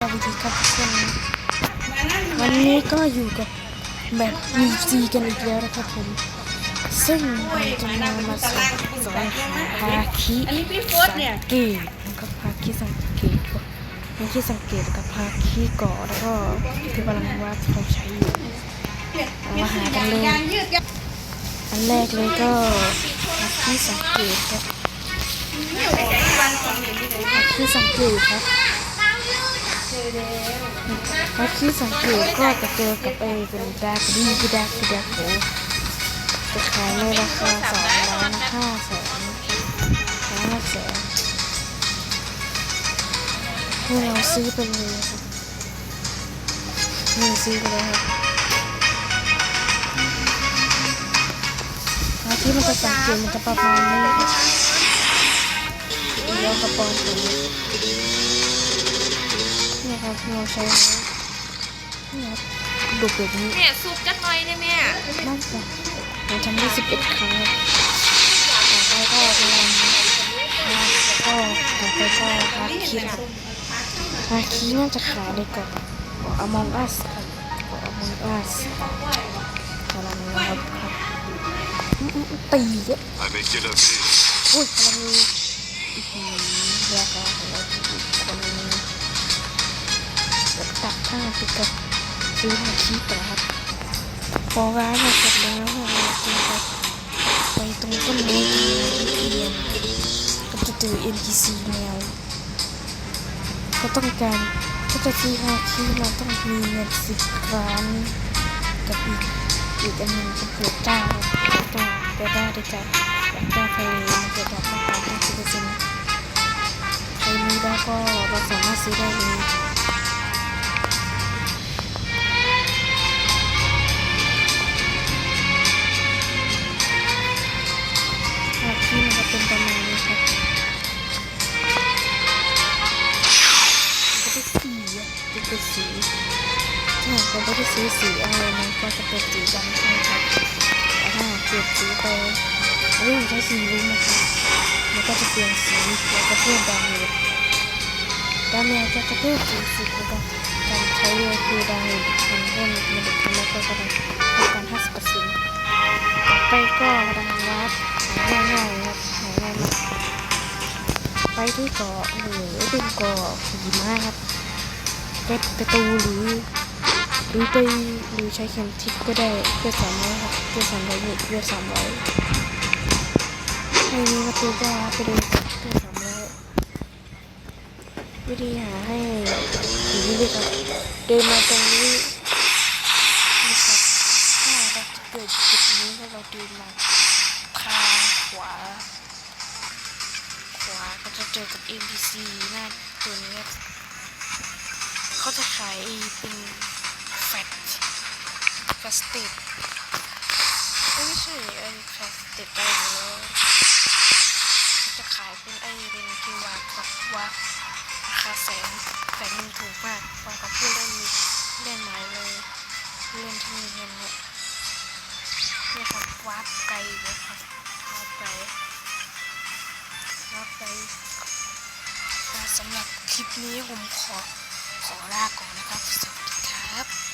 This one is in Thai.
สวัสดีครับทุกคนวันนี้ก็อยู่กับแบบมีซีกันอีกแล้วนะครับผม ซึ่งเราจะมามาสอนสอนหาคีสังเกตนะครับพาคีสังเกตก็มีคีสังเกตกับพาคีเกาะแล้วก็ที่กำลังว่าเขาใช้อยู่มาหากันเลยอันแรกเลยก็พาคีสังเกตครับวันสองเดือนที่ไหนพาคีสังเกตครับ วัดที่สังเกตก็จะเจอกับไอ้เป็นดาร์กดีกดาร์กดาร์กโหจะขายในราคาสองล้านห้าแสนห้าแสนให้เราซื้อไปเลยครับนี่ซื้อไปเลยครับแล้วที่มันจะสังเกตมันจะประมาณนี้ครับเดียวกระป๋องตัวนี้ เรับเราใช้นี่ครับดูแบบนี้แม่ซุปจักหน่อยเนี่ยแม่น่าจะเราทำได้สิบเอ็ดครั้งครับต่อไปก็พยายามก็ต่อไปก็ฮาคิครับฮาคิน่าจะขายในกล่องอมองอัสครับอมองอัสกำลังครับครับตีเยอะ I may kill a bee. อุ้ยกำลังมีอื้อหือราคาของเรา กับซื้อฮาคิต่อครับพอร้านเราเสร็จแล้วเราจะไปตรงต้นไม้ที่เรียนก็จะเจอ NPC แมวก็ต้องการก็จะซื้อฮาคิเราต้องมีเงินสิบล้านกับอีกอีกอันหนึ่งเป็นเผือกเจ้าต้องไปได้ด้วยกันแบบเจ้าไฟมันจะดับราคาได้สิบเปอร์เซ็นต์ใครมีแล้วก็เราสามารถซื้อได้เลย ถ้าหากเราไม่ได้ซื้อสีอะไรมันก็จะเป็นสีดำใช่ไหมครับแต่ถ้าหากเปลี่ยนสีไปเรื่องใช้สีรุ้งนะครับมันก็จะเปลี่ยนสีแล้วก็เพิ่มดาเมจดาเมจก็จะเพิ่มสีสิบนะครับการใช้เลยคือดาเมจมันเพิ่มมันจะทำให้ก็จะได้ป้องกันห้าสิบเปอร์เซ็นต์ไปก็ดังวัดหาง่ายๆครับหายง่ายมากไปที่เกาะหรือเป็นเกาะหิมะครับเป็นประตูหรือ หรือไปหรือใช้เข็มทิศก็ได้เพื่อสามร้อยครับเพื่อสามร้อยเพื่อสามร้อยให้มีประตูก็ไปเลยเพื่อสามร้อยวิธีหาให้ถึงนี้เลยครับเดินมาตรงนี้นะครับถ้าเราจะเกิดจุดนี้ถ้าเราเดินมาทางขวา ขวาก็จะเจอกับ NPC หน้าตัวนี้เขาจะขายเป็น แฟสติดไม่ใช่ไอ้แฟสติดอะไรเลยเขาจะขายเป็นไอ้เป็นที่วางกับว่าราคาแสนแต่มันถูกมากฟังกับผู้เล่นเล่นหมายเลยเล่นที่มีเงินเนี่ยนี่ครับวาร์ปไกลเลยครับวาร์ปไกลวาร์ปไกลสำหรับคลิปนี้ผมขอขอลาก่อนนะครับสวัสดีครับ